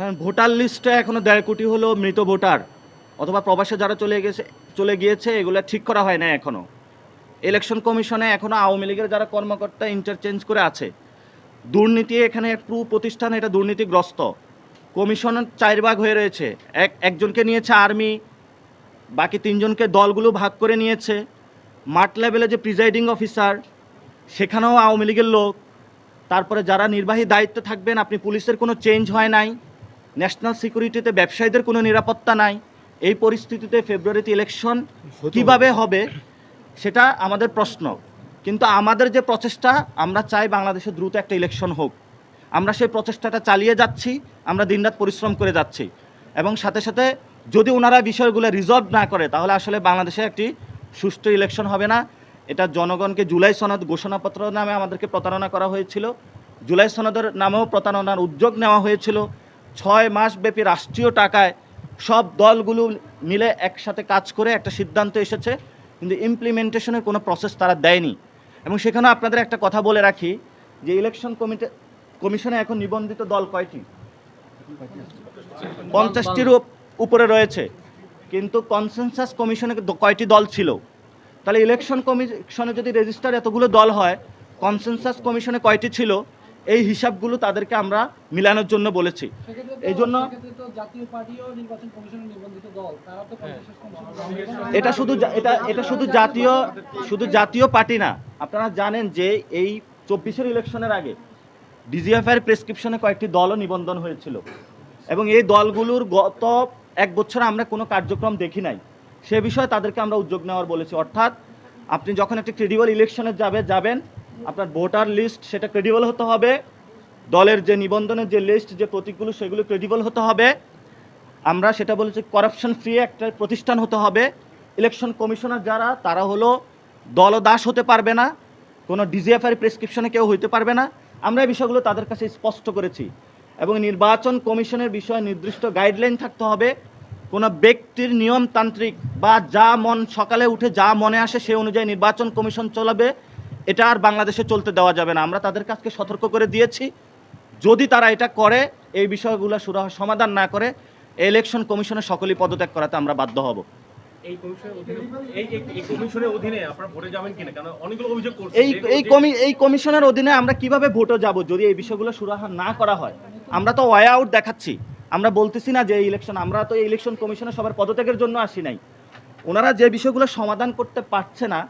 কারণ ভোটার লিস্টে এখনও দেড় কোটি হলো মৃত ভোটার, অথবা প্রবাসে যারা চলে গেছে, চলে গিয়েছে, এগুলো ঠিক করা হয় না এখনও। ইলেকশন কমিশনে এখনও আওয়ামী লীগের যারা কর্মকর্তা ইন্টারচেঞ্জ করে আছে, দুর্নীতি এখানে একটু প্রতিষ্ঠান এটা দুর্নীতিগ্রস্ত। কমিশন চার ভাগ হয়ে রয়েছে। এক, একজনকে নিয়েছে আর্মি, বাকি তিনজনকে দলগুলো ভাগ করে নিয়েছে। মাঠ লেভেলে যে প্রিজাইডিং অফিসার সেখানেও আওয়ামী লীগের লোক। তারপরে যারা নির্বাহী দায়িত্বে থাকবেন, আপনি পুলিশের কোনো চেঞ্জ হয় নাই। ন্যাশনাল সিকিউরিটিতে ব্যবসায়ীদের কোনো নিরাপত্তা নাই। এই পরিস্থিতিতে ফেব্রুয়ারিতে ইলেকশন কীভাবে হবে সেটা আমাদের প্রশ্ন। কিন্তু আমাদের যে প্রচেষ্টা আমরা চাই বাংলাদেশে দ্রুত একটা ইলেকশন হোক। আমরা সেই প্রচেষ্টাটা চালিয়ে যাচ্ছি আমরা দিনরাত পরিশ্রম করে যাচ্ছি। এবং সাথে সাথে যদি ওনারা বিষয়গুলো রিজলভ না করে তাহলে আসলে বাংলাদেশে একটি সুষ্ঠু ইলেকশন হবে না। এটা জনগণকে জুলাই সনদ ঘোষণাপত্র নামে আমাদেরকে প্রতারণা করা হয়েছিল। জুলাই সনদের নামেও প্রতারণার উদ্যোগ নেওয়া হয়েছিল। ছয় মাস ব্যাপী রাষ্ট্রীয় টাকায় সব দলগুলো মিলে একসাথে কাজ করে একটা সিদ্ধান্ত এসেছে, কিন্তু ইমপ্লিমেন্টেশনের কোনো প্রসেস তারা দেয়নি। এবং সেখানে আপনাদের একটা কথা বলে রাখি যে ইলেকশন কমিটি কমিশনে এখন নিবন্ধিত দল কয়টি? পঞ্চাশটির উপরে রয়েছে। কিন্তু কনসেনসাস কমিশনে কয়টি দল ছিল? তাহলে ইলেকশন কমিশনে যদি রেজিস্টার এতগুলো দল হয় কনসেনসাস কমিশনে কয়টি ছিল? এই হিসাবগুলো তাদেরকে আমরা মিলানোর জন্য বলেছি। এই জন্য এটা শুধু এটা এটা শুধু জাতীয় শুধু জাতীয় পার্টি না। আপনারা জানেন যে এই চব্বিশের ইলেকশনের আগে ডিজিএফআই প্রেসক্রিপশনে কয়েকটি দলও নিবন্ধন হয়েছিল। এবং এই দলগুলোর গত এক বছর আমরা কোনো কার্যক্রম দেখি নাই। সে বিষয়ে তাদেরকে আমরা উদ্যোগ নেওয়ার বলেছি। অর্থাৎ আপনি যখন একটি ক্রেডিবল ইলেকশনে যাবে যাবেন আপনার ভোটার লিস্ট সেটা ক্রেডিবল হতে হবে। দলের যে নিবন্ধনের যে লিস্ট যে প্রতীকগুলো, সেগুলো ক্রেডিবল হতে হবে। আমরা সেটা বলেছি করাপশন ফ্রি একটা প্রতিষ্ঠান হতে হবে। ইলেকশন কমিশনার যারা, তারা হলো দলদাস হতে পারবে না। কোনো ডিজিএফআই প্রেসক্রিপশনে কেউ হইতে পারবে না। আমরা এই বিষয়গুলো তাদের কাছে স্পষ্ট করেছি। এবং নির্বাচন কমিশনের বিষয়ে নির্দিষ্ট গাইডলাইন থাকতে হবে। কোনো ব্যক্তির নিয়মতান্ত্রিক বা যা মন, সকালে উঠে যা মনে আসে সে অনুযায়ী নির্বাচন কমিশন চলাবে। এটা আর বাংলাদেশে চলতে দেওয়া যাবে না। আমরা তাদের কাছকে সতর্ক করে দিয়েছি। যদি তারা এটা করে এই বিষয়গুলো সুরাহ সমাধান না করে ইলেকশন কমিশনের সকলেই পদত্যাগ করাতে আমরা বাধ্য হব। এই কমিশনের অধীনে এই কমিশনের অধীনে কমিশনের আমরা কীভাবে ভোটে যাব যদি এই বিষয়গুলো সুরাহা না করা হয়? আমরা তো ওয়ে আউট দেখাচ্ছি। আমরা বলতেছি না যে ইলেকশন আমরা তো এই ইলেকশন কমিশনে সবার পদত্যাগের জন্য আসি নাই। ওনারা যে বিষয়গুলো সমাধান করতে পারছে না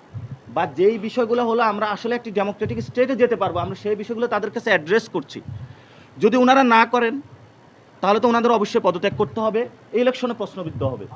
বা যেই বিষয়গুলো হলো আমরা আসলে একটি ডেমোক্রেটিক স্টেটে যেতে পারব, আমরা সেই বিষয়গুলো তাদের কাছে অ্যাড্রেস করছি। যদি ওনারা না করেন, তাহলে তো ওনাদের অবশ্যই পদত্যাগ করতে হবে, এই ইলেকশনে প্রশ্নবিদ্ধ হবে।